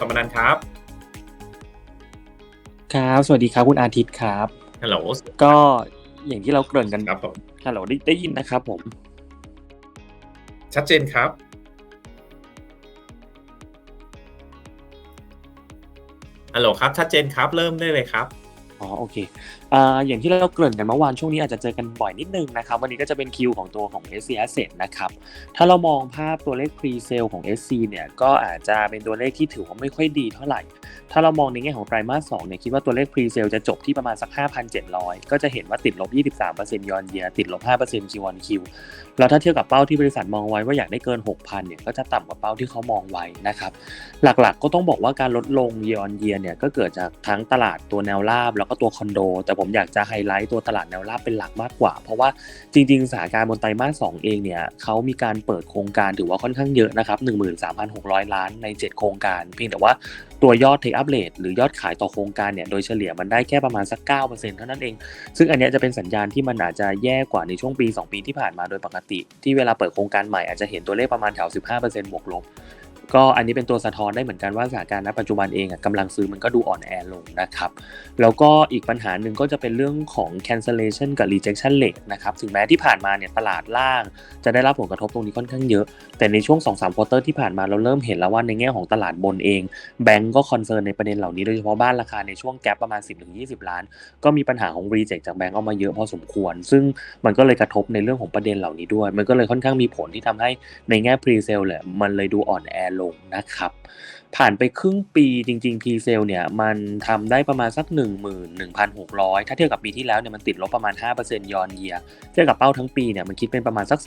สมนันท์ครับ ครับ สวัสดีครับคุณอาทิตย์ครับฮัลโหลก็อย่างที่เราเกริ่นกันครับผมฮัลโหลได้ได้ยินนะครับผม ชัดเจนครับ ฮัลโหลครับ ชัดเจนครับ เริ่มได้เลยครับ อ๋อ โอเค อ่าอย่างที่เราเกริ่นกันเมื่อวานช่วงนี้อาจจะเจอกันบ่อยนิดนึงนะครับ วันนี้ก็จะเป็นคิวของตัวของ SC Asset นะครับ ถ้าเรามองภาพตัวเลข pre sale ของ SC เนี่ยก็อาจจะเป็นตัวเลขที่ถือว่าไม่ค่อยดีเท่าไหร่ ถ้าเรามองในแง่ของไตรมาส2เนี่ยคิดว่าตัวเลข pre sale จะจบที่ประมาณสัก 5,700 ก็จะเห็นว่าติดลบ 23%ยอนเยียติดลบ 5% Q on Q แล้วถ้าเทียบกับเป้าที่บริษัทมองไว้ว่าอยากได้เกิน 6,000 เนี่ยก็จะต่ำกว่าเป้าที่เขามองไว้นะครับหลักๆ ก็ต้องบอกว่าการลดลง year on year เนี่ยก็เกิดจากทั้งตลาดตัวแนวราบแล้วก็ตัวคอนโดแต่ผมอยากจะไฮไลท์ตัวตลาดแนวราบเป็นหลักมากกว่า เพราะว่าจริงๆสถานการณ์บนไตรมาส2เองเนี่ยเขามีการเปิดโครงการถือว่าค่อนข้างเยอะนะครับ13,600 ล้านใน 7 โครงการเพียงแต่ว่าตัวยอด take up rate หรือยอดขายต่อโครงการเนี่ยโดยเฉลี่ยมันได้แค่ประมาณสัก 9%เท่านั้นเอง ซึ่งอันเนี้ยจะเป็นสัญญาณที่มันอาจจะแย่กว่าในช่วงปี 2 ปีที่ผ่านมาโดยปกติ ที่เวลาเปิดโครงการใหม่อาจจะเห็นตัวเลขประมาณแถว 15%บวกลบ ก็อันนี้เป็นตัวสะท้อนได้เหมือนกันว่าสถานการณ์ณปัจจุบันเองกำลังซื้อมันก็ดูอ่อนแอลงนะครับแล้วก็อีกปัญหาหนึ่งก็จะเป็นเรื่องของ cancellation กับ rejection rate นะครับถึงแม้ที่ผ่านมาเนี่ยตลาดล่างจะได้รับผลกระทบตรงนี้ค่อนข้างเยอะ แต่ในช่วง 2-3ควอเตอร์ที่ผ่านมาเราเริ่มเห็นแล้วว่าในแง่ของตลาดบนเองแบงก์ก็คอนเซิร์นในประเด็นเหล่านี้โดยเฉพาะบ้านราคาในช่วงแกลประมาณ 10-20 ล้าน ก็มีปัญหาของ reject จากแบงก์ออกมาเยอะพอสมควร ซึ่งมันก็เลยกระทบในเรื่องของประเด็นเหล่านี้ด้วย มันก็เลยค่อนข้างมีผลที่ทำให้ในแง่ pre sale แหละมันเลยดูอ่อนแอลงนะครับ ผ่านไปครึ่งปีจริงๆ pre sale เนี่ยมันทำได้ประมาณสัก 11,600 ถ้าเทียบกับปีที่แล้วเนี่ยมันติดลบประมาณ 5%ยอนเยียเทียบกับเป้าทั้งปีเนี่ยมันคิดเป็นประมาณสัก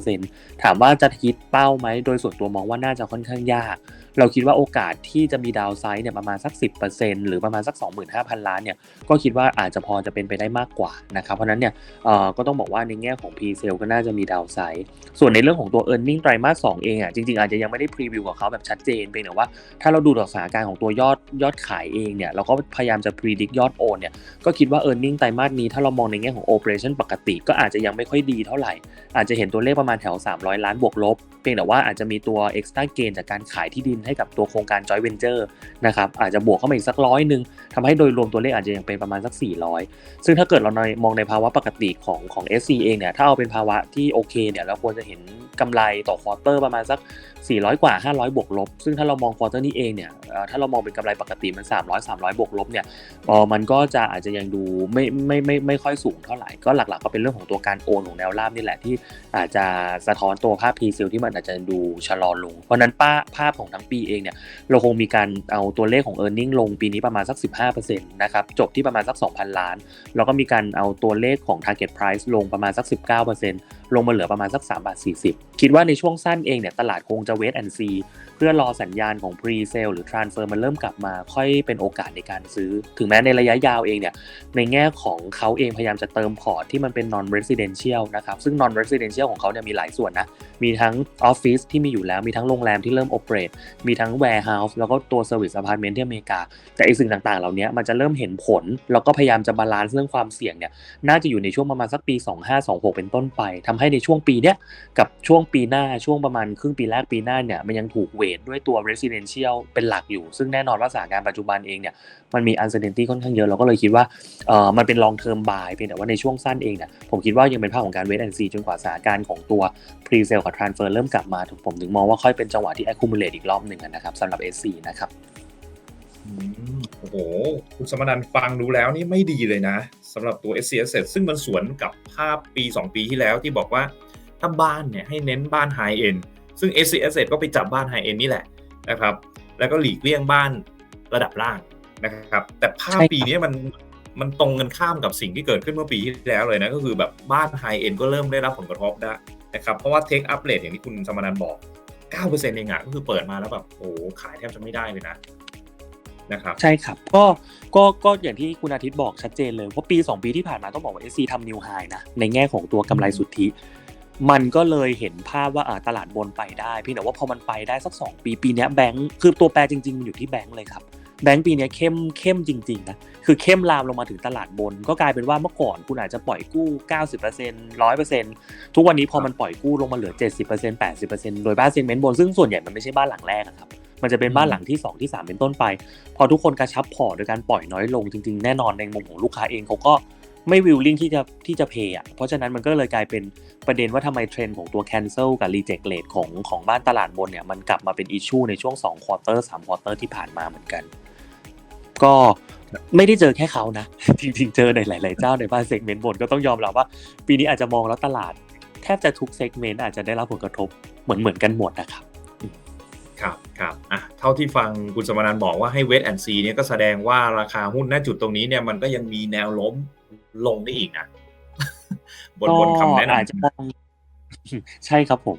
42%ถามว่าจะฮิตเป้าไหมโดยส่วนตัวมองว่าน่าจะค่อนข้างยาก เราคิดว่าโอกาสที่จะมีดาวไซด์เนี่ยประมาณสัก 10%หรือประมาณสัก 25,000 ล้านเนี่ยก็คิดว่าอาจจะพอจะเป็นไปได้มากกว่านะครับเพราะนั้นเนี่ยเอ่อก็ต้องบอกว่าในแง่ของ pre sale ก็น่าจะมีดาวไซด์ส่วนในเรื่องของตัว e a r n i n g ไตรมาส2เองอะจริงๆอาจจะยังไม่ได้พรีวิวกับเขาแบบชัดเจนเพียงแต่ว่าถ้าเราดูต่อสถานการณ์ของตัวยอดยอดขายเองเนี่ยเราก็พยายามจะ predict ยอดโอนเนี่ยก็คิดว่า e a r n i n g ไตรมาสนี้ถ้าเรามองในแง่ของ operation ปกติ ก็อาจจะยังไม่ค่อยดีเท่าไหร่ อาจจะเห็นตัวเลขประมาณแถว 300 ล้านบวกลบ เพียงแต่ว่าอาจจะมีตัว extra gain จากการขายที่ดินให้กับตัวโครงการ joint venture นะครับอาจจะบวกเข้ามาอีกสักร้อยหนึ่ง ทำให้โดยรวมตัวเลขอาจจะยังเป็นประมาณสัก 400 ซึ่งถ้าเกิดเราในมองในภาวะปกติของของ SC เองเนี่ยถ้าเอาเป็นภาวะที่โอเคเนี่ยเราควรจะเห็นกำไรต่อควอเตอร์ประมาณสัก 400 กว่า 500 บวกลบ ซึ่งถ้าเรามองควอเตอร์นี้เองเนี่ยถ้าเรามองเป็นกำไรปกติมัน 300 300 บวกลบเนี่ยออมันก็จะอาจจะยังดูไม่ไม่ไม่ไม่ค่อยสูงเท่าไหร่ก็หลักๆก็เป็นเรื่องของตัวการโอนของแนวราบนี่แหละที่อาจจะสะท้อนตัวภาพ p ีเซลที่มันอาจจะดูชะลอลง เพราะฉะนั้นป้าภาพของทั้งปีเองเนี่ยเราคงมีการเอาตัวเลขของ e a r n i n g ลงปีนี้ประมาณสัก15%นะครับจบที่ประมาณสัก 2,000 ล้าน แล้วก็มีการเอาตัวเลขของ target price ลงประมาณสัก 19% ลงมาเหลือประมาณสัก3บาท40 คิดว่าในช่วงสั้นเองเนี่ยตลาดคงจะ wait and see เพื่อรอสัญญาณของ pre sale หรือ transfer มันเริ่มกลับมา ค่อยเป็นโอกาสในการซื้อ ถึงแม้ในระยะยาวเองเนี่ยในแง่ของเขาเองพยายามจะเติมพอร์ตที่มันเป็น non residential นะครับซึ่ง non residential ของเขาเนี่ยมีหลายส่วนนะมีทั้งออฟฟิศที่มีอยู่แล้วมีทั้งโรงแรมที่เริ่ม operate มีทั้ง warehouse แล้วก็ตัว service apartment ที่อเมริกา แต่ไอสิ่งต่างๆ เหล่านี้มันจะเริ่มเห็นผล แล้วก็พยายามจะบาลานซ์เรื่องความเสี่ยงเนี่ยน่าจะอยู่ในช่วงประมาณสักปี 2526 เป็นต้นไปทำให้ในช่วงปีเนี้ยกับช่วงปีหน้าช่วงประมาณครึ่งปีแรกปีหน้าเนี่ยมันยังถูกเวทด้วยตัว residential เป็นหลักอยู่ ซึ่งแน่นอนว่าสถานการณ์ปัจจุบันเองเนี่ยมันมี uncertainty ค่อนข้างเยอะเราก็เลยคิดว่าเออมันเป็น long term buy เพียงแต่ว่าในช่วงสั้นเองเนี่ยผมคิดว่ายังเป็นภาพของการ wait and see จนกว่าสถานการณ์ของตัว pre sale กับ transfer เริ่มกลับมาผมถึงมองว่าค่อยเป็นจังหวะที่ accumulate อีกรอบหนึ่งนะครับสำหรับ SC นะครับโอ้โห คุณสมนันฟังดูแล้วนี่ไม่ดีเลยนะ สำหรับตัว SC Asset ซึ่งมันสวนกับภาพปี 2 ปีที่แล้วที่บอกว่าถ้าบ้านเนี่ยให้เน้นบ้าน High End ซึ่ง SC Asset ก็ไปจับบ้าน High End นี่แหละนะครับ แล้วก็หลีกเลี่ยงบ้านระดับล่างนะครับ แต่ภาพใช่ครับปีนี้มันมันตรงกันข้ามกับสิ่งที่เกิดขึ้นเมื่อปีที่แล้วเลยนะก็คือแบบบ้าน High End ก็เริ่มได้รับผลกระทบได้นะครับ เพราะว่า Take Up Rate อย่างที่คุณสมนันท์บอก9%เองอะก็คือเปิดมาแล้วแบบโอ้โหขายแทบจะไม่ได้เลยนะ นะครับใช่ครับก็ก็ก็อย่างที่คุณอาทิตย์บอกชัดเจนเลยเพราะปี 2 ปีที่ผ่านมาต้องบอกว่า SC ทำนิวไฮนะในแง่ของตัวกำไรสุทธิ มันก็เลยเห็นภาพว่าตลาดบนไปได้เพียงแต่ว่าพอมันไปได้สัก 2 ปีปีนี้แบงค์คือตัวแปรจริงๆมันอยู่ที่แบงค์เลยครับแบงค์ปีนี้เข้มเข้มจริงๆนะคือเข้มลามลงมาถึงตลาดบน ก็กลายเป็นว่าเมื่อก่อนคุณอาจจะปล่อยกู้ 90% 100%ทุกวันนี้พอมันปล่อยกู้ลงมาเหลือ 70% 80%โดยบ้านเซนเมนต์บนซึ่งส่วนใหญ่มันไม่ใช่บ้านหลังแรกครับ มันจะเป็นบ้านหลังที่ 2 ที่ 3 เป็นต้นไป พอทุกคนกระชับพอร์ตโดยการปล่อยน้อยลงจริงๆ แน่นอนในมุมของลูกค้าเองเขาก็ไม่วิลลิ่งที่จะที่จะเพย์อะเพราะฉะนั้นมันก็เลยกลายเป็นประเด็นว่าทำไมเทรนด์ของตัว cancel กับ reject rate ของของบ้านตลาดบนเนี่ยมันกลับมาเป็นอิชชูในช่วง2 quarter 3 quarter ที่ผ่านมาเหมือนกัน ก็ไม่ได้เจอแค่เขานะ จริงๆ เจอในหลาย ๆ เจ้าในบ้านเซกเมนต์บนก็ต้องยอมรับว่า ปีนี้อาจจะมองแล้วตลาดแทบจะทุกเซกเมนต์อาจจะได้รับผลกระทบเหมือนเหมือนกันหมดนะครับ ครับครับอะเท่าที่ฟังคุณสมนันท์บอกว่าให้เวทแอนซีเนี่ยก็แสดงว่าราคาหุ้นณจุดตรงนี้เนี่ยมันก็ยังมีแนวล้มลงได้อีกนะบนบนคำแนะก็อาจจะนำมองใช่ครับผม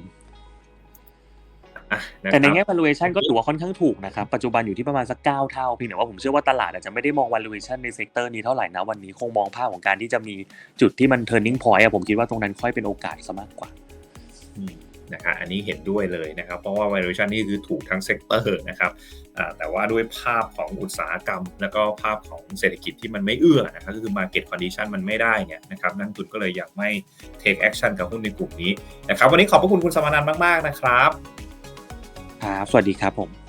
อะะแต่ในครับแง่ valuation ก็ถือว่าค่อนข้างถูกนะครับ ปัจจุบันอยู่ที่ประมาณสัก9เท่าเพียงแต่ว่าผมเชื่อว่าตลาดอาจจะไม่ได้มอง valuation ในเซกเตอร์นี้เท่าไหร่นะวันนี้คงมองภาพของการที่จะมีจุดที่มัน turning point อะผมคิดว่าตรงนั้นค่อยเป็นโอกาสซะมากกว่าอืม นะครับอันนี้เห็นด้วยเลยนะครับ เพราะว่า valuation นี่คือถูกทั้งเซกเตอร์นะครับแต่ว่าด้วยภาพของอุตสาหกรรม แล้วก็ภาพของเศรษฐกิจที่มันไม่เอื้อนะครับก็คือ market condition มันไม่ได้เนี่ยนะครับนักทุนก็เลยอยากไม่ take action กับหุ้นในกลุ่มนี้นะครับวันนี้ขอบพระคุณคุณสมานันท์มาก ๆ นะครับ ครับ สวัสดีครับผม